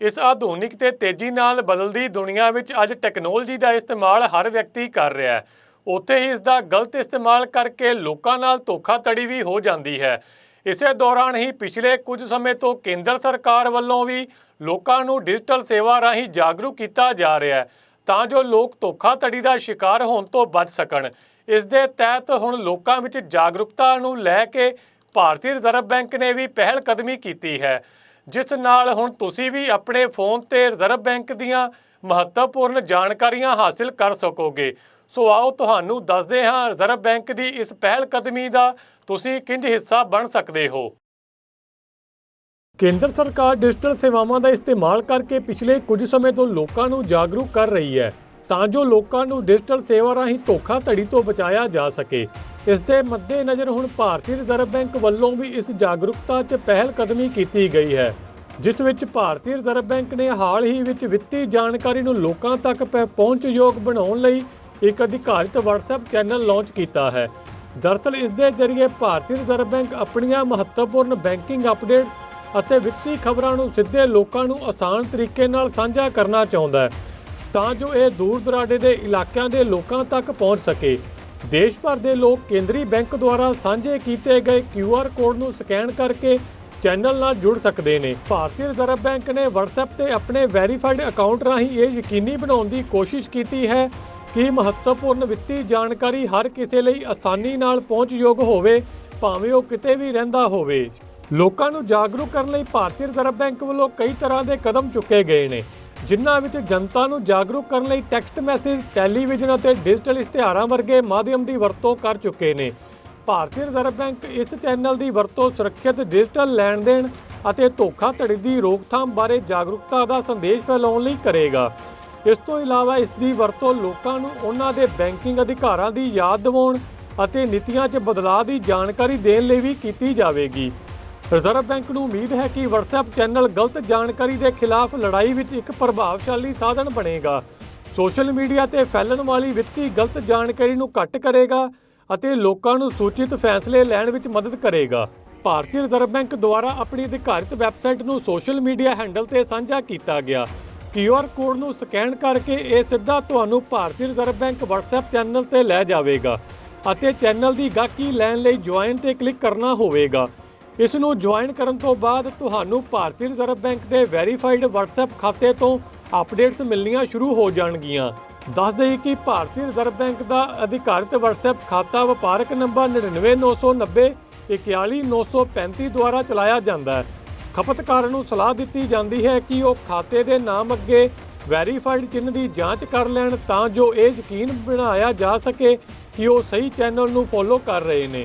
ਇਸ ਆਧੁਨਿਕ ਤੇ ਤੇਜ਼ੀ ਨਾਲ ਬਦਲਦੀ ਦੁਨੀਆ ਵਿੱਚ ਅੱਜ ਟੈਕਨੋਲੋਜੀ ਦਾ ਇਸਤੇਮਾਲ ਹਰ ਵਿਅਕਤੀ ਕਰ ਰਿਹਾ ਹੈ। ਉੱਥੇ ਹੀ ਇਸ ਦਾ ਗਲਤ ਇਸਤੇਮਾਲ ਕਰਕੇ ਲੋਕਾਂ ਨਾਲ ਧੋਖਾਧੜੀ ਵੀ ਹੋ ਜਾਂਦੀ ਹੈ। ਇਸੇ ਦੌਰਾਨ ਹੀ ਪਿਛਲੇ ਕੁਝ ਸਮੇਂ ਤੋਂ ਕੇਂਦਰ ਸਰਕਾਰ ਵੱਲੋਂ ਵੀ ਲੋਕਾਂ ਨੂੰ ਡਿਜੀਟਲ ਸੇਵਾ ਰਾਹੀਂ ਜਾਗਰੂਕ ਕੀਤਾ ਜਾ ਰਿਹਾ ਹੈ ਤਾਂ ਜੋ ਲੋਕ ਧੋਖਾਧੜੀ ਦਾ ਸ਼ਿਕਾਰ ਹੋਣ ਤੋਂ ਬਚ ਸਕਣ। ਇਸ ਦੇ ਤਹਿਤ ਹੁਣ ਲੋਕਾਂ ਵਿੱਚ ਜਾਗਰੂਕਤਾ ਨੂੰ ਲੈ ਕੇ ਭਾਰਤੀ ਰਿਜ਼ਰਵ ਬੈਂਕ ਨੇ ਵੀ ਪਹਿਲ ਕਦਮੀ ਕੀਤੀ ਹੈ। ਜਿਸ ਨਾਲ ਹੁਣ ਤੁਸੀਂ ਵੀ ਆਪਣੇ ਫੋਨ ਤੇ ਰਿਜ਼ਰਵ ਬੈਂਕ ਦੀਆਂ ਮਹੱਤਵਪੂਰਨ ਜਾਣਕਾਰੀਆਂ ਹਾਸਲ ਕਰ ਸਕੋਗੇ। ਸੋ ਆਓ ਤੁਹਾਨੂੰ ਦੱਸਦੇ ਹਾਂ, ਰਿਜ਼ਰਵ ਬੈਂਕ ਦੀ ਇਸ ਪਹਿਲ ਕਦਮੀ ਦਾ ਤੁਸੀਂ ਕਿੰਜ ਹਿੱਸਾ ਬਣ ਸਕਦੇ ਹੋ। ਕੇਂਦਰ ਸਰਕਾਰ ਡਿਜੀਟਲ ਸੇਵਾਵਾਂ ਦਾ ਇਸਤੇਮਾਲ ਕਰਕੇ ਪਿਛਲੇ ਕੁਝ ਸਮੇਂ ਤੋਂ ਲੋਕਾਂ ਨੂੰ ਜਾਗਰੂਕ ਕਰ ਰਹੀ ਹੈ, ਤਾਂ ਜੋ ਲੋਕਾਂ ਨੂੰ ਡਿਜੀਟਲ ਸੇਵਾ ਰਾਹੀਂ ਧੋਖਾਧੜੀ ਤੋਂ ਬਚਾਇਆ ਜਾ ਸਕੇ। ਇਸ ਦੇ ਮੱਦੇਨਜ਼ਰ ਹੁਣ ਭਾਰਤੀ ਰਿਜ਼ਰਵ ਬੈਂਕ ਵੱਲੋਂ ਵੀ ਇਸ ਜਾਗਰੂਕਤਾ 'ਚ ਪਹਿਲ ਕਦਮੀ ਕੀਤੀ ਗਈ ਹੈ, ਜਿਸ ਵਿੱਚ ਭਾਰਤੀ ਰਿਜ਼ਰਵ ਬੈਂਕ ਨੇ ਹਾਲ ਹੀ ਵਿੱਚ ਵਿੱਤੀ ਜਾਣਕਾਰੀ ਨੂੰ ਲੋਕਾਂ ਤੱਕ ਪ- ਪਹੁੰਚਯੋਗ ਬਣਾਉਣ ਲਈ ਇੱਕ ਅਧਿਕਾਰਿਤ WhatsApp ਚੈਨਲ ਲਾਂਚ ਕੀਤਾ ਹੈ। ਦਰਅਸਲ ਇਸ ਦੇ ਜ਼ਰੀਏ ਭਾਰਤੀ ਰਿਜ਼ਰਵ ਬੈਂਕ ਆਪਣੀਆਂ ਮਹੱਤਵਪੂਰਨ ਬੈਂਕਿੰਗ ਅਪਡੇਟਸ ਅਤੇ ਵਿੱਤੀ ਖਬਰਾਂ ਨੂੰ ਸਿੱਧੇ ਲੋਕਾਂ ਨੂੰ ਆਸਾਨ ਤਰੀਕੇ ਨਾਲ ਸਾਂਝਾ ਕਰਨਾ ਚਾਹੁੰਦਾ ਹੈ, ਤਾਂ ਜੋ ਇਹ ਦੂਰ ਦਰਾਡੇ ਦੇ ਇਲਾਕਿਆਂ ਦੇ ਲੋਕਾਂ ਤੱਕ ਪਹੁੰਚ ਸਕੇ। ਦੇਸ਼ ਭਰ ਦੇ ਲੋਕ ਕੇਂਦਰੀ ਬੈਂਕ ਦੁਆਰਾ ਸਾਂਝੇ ਕੀਤੇ ਗਏ QR ਕੋਡ ਨੂੰ ਸਕੈਨ ਕਰਕੇ ਚੈਨਲ ਨਾਲ ਜੁੜ ਸਕਦੇ ਨੇ। ਭਾਰਤੀ ਰਿਜ਼ਰਵ ਬੈਂਕ ਨੇ WhatsApp ਤੇ ਆਪਣੇ ਵੈਰੀਫਾਈਡ ਅਕਾਊਂਟ ਰਾਹੀਂ ਇਹ ਯਕੀਨੀ ਬਣਾਉਣ ਦੀ ਕੋਸ਼ਿਸ਼ ਕੀਤੀ ਹੈ ਕਿ ਮਹੱਤਵਪੂਰਨ ਵਿੱਤੀ ਜਾਣਕਾਰੀ ਹਰ ਕਿਸੇ ਲਈ ਆਸਾਨੀ ਨਾਲ ਪਹੁੰਚਯੋਗ ਹੋਵੇ, ਭਾਵੇਂ ਉਹ ਕਿਤੇ ਵੀ ਰਹਿੰਦਾ ਹੋਵੇ। ਲੋਕਾਂ ਨੂੰ ਜਾਗਰੂਕ ਕਰਨ ਲਈ ਭਾਰਤੀ ਰਿਜ਼ਰਵ ਬੈਂਕ ਵੱਲੋਂ ਕਈ ਤਰ੍ਹਾਂ ਦੇ ਕਦਮ ਚੁੱਕੇ ਗਏ ਨੇ। ਜਿਨ੍ਹਾਂ ਵਿੱਚ ਜਨਤਾ ਨੂੰ ਜਾਗਰੂਕ ਕਰਨ ਲਈ ਟੈਕਸਟ ਮੈਸੇਜ, ਟੈਲੀਵਿਜ਼ਨ ਅਤੇ ਡਿਜੀਟਲ ਇਸ਼ਤਿਹਾਰਾਂ ਵਰਗੇ ਮਾਧਿਅਮ ਦੀ ਵਰਤੋਂ ਕਰ ਚੁੱਕੇ ਨੇ। ਭਾਰਤੀ ਰਿਜ਼ਰਵ ਬੈਂਕ ਇਸ ਚੈਨਲ ਦੀ ਵਰਤੋਂ ਸੁਰੱਖਿਅਤ ਡਿਜੀਟਲ ਲੈਣ ਦੇਣ ਅਤੇ ਧੋਖਾਧੜੀ ਦੀ ਰੋਕਥਾਮ ਬਾਰੇ ਜਾਗਰੂਕਤਾ ਦਾ ਸੰਦੇਸ਼ ਫੈਲਾਉਣ ਲਈ ਕਰੇਗਾ। ਇਸ ਤੋਂ ਇਲਾਵਾ ਇਸ ਦੀ ਵਰਤੋਂ ਲੋਕਾਂ ਨੂੰ ਉਹਨਾਂ ਦੇ ਬੈਂਕਿੰਗ ਅਧਿਕਾਰਾਂ ਦੀ ਯਾਦ ਦਿਵਾਉਣ ਅਤੇ ਨੀਤੀਆਂ 'ਚ ਬਦਲਾਅ ਦੀ ਜਾਣਕਾਰੀ ਦੇਣ ਲਈ ਵੀ ਕੀਤੀ ਜਾਵੇਗੀ। ਰਿਜ਼ਰਵ ਬੈਂਕ ਨੂੰ ਉਮੀਦ ਹੈ ਕਿ WhatsApp ਚੈਨਲ ਗਲਤ ਜਾਣਕਾਰੀ ਦੇ ਖਿਲਾਫ ਲੜਾਈ ਵਿੱਚ ਇੱਕ ਪ੍ਰਭਾਵਸ਼ਾਲੀ ਸਾਧਨ ਬਣੇਗਾ। ਸੋਸ਼ਲ ਮੀਡੀਆ ਤੇ ਫੈਲਣ ਵਾਲੀ ਵਿੱਤੀ ਗਲਤ ਜਾਣਕਾਰੀ ਨੂੰ ਘੱਟ ਕਰੇਗਾ ਅਤੇ ਲੋਕਾਂ ਨੂੰ ਸੂਚਿਤ ਫੈਸਲੇ ਲੈਣ ਵਿੱਚ ਮਦਦ ਕਰੇਗਾ। ਭਾਰਤੀ ਰਿਜ਼ਰਵ ਬੈਂਕ ਦੁਆਰਾ ਆਪਣੀ ਅਧਿਕਾਰਿਤ ਵੈਬਸਾਈਟ ਨੂੰ ਸੋਸ਼ਲ ਮੀਡੀਆ ਹੈਂਡਲ ਤੇ ਸਾਂਝਾ ਕੀਤਾ ਗਿਆ। QR ਕੋਡ ਨੂੰ ਸਕੈਨ ਕਰਕੇ ਇਹ ਸਿੱਧਾ ਤੁਹਾਨੂੰ Bharatiya reserve bank WhatsApp channel ਤੇ ਲੈ ਜਾਵੇਗਾ ਅਤੇ ਚੈਨਲ ਦੀ ਗਾਹਕੀ ਲੈਣ ਲਈ ਜੁਆਇਨ ਤੇ ਕਲਿੱਕ ਕਰਨਾ ਹੋਵੇਗਾ। ਇਸ ਨੂੰ ਜੁਆਇਨ ਕਰਨ ਤੋਂ ਬਾਅਦ ਤੁਹਾਨੂੰ ਭਾਰਤੀ ਰਿਜ਼ਰਵ ਬੈਂਕ ਦੇ ਵੈਰੀਫਾਈਡ WhatsApp ਖਾਤੇ ਤੋਂ ਅਪਡੇਟਸ ਮਿਲਣੀਆਂ ਸ਼ੁਰੂ ਹੋ ਜਾਣਗੀਆਂ। ਦੱਸ ਦੇਈਏ ਕਿ ਭਾਰਤੀ ਰਿਜ਼ਰਵ ਬੈਂਕ ਦਾ ਅਧਿਕਾਰਿਤ WhatsApp ਖਾਤਾ ਵਪਾਰਕ ਨੰਬਰ 99990 41935 ਦੁਆਰਾ ਚਲਾਇਆ ਜਾਂਦਾ ਹੈ। ਖਪਤਕਾਰਾਂ ਨੂੰ ਸਲਾਹ ਦਿੱਤੀ ਜਾਂਦੀ ਹੈ ਕਿ ਉਹ ਖਾਤੇ ਦੇ ਨਾਮ ਅੱਗੇ ਵੈਰੀਫਾਈਡ ਚਿੰਨ੍ਹ ਦੀ ਜਾਂਚ ਕਰ ਲੈਣ ਤਾਂ ਜੋ ਇਹ ਯਕੀਨ ਬਣਾਇਆ ਜਾ ਸਕੇ ਕਿ ਉਹ ਸਹੀ ਚੈਨਲ ਨੂੰ ਫੋਲੋ ਕਰ ਰਹੇ ਨੇ।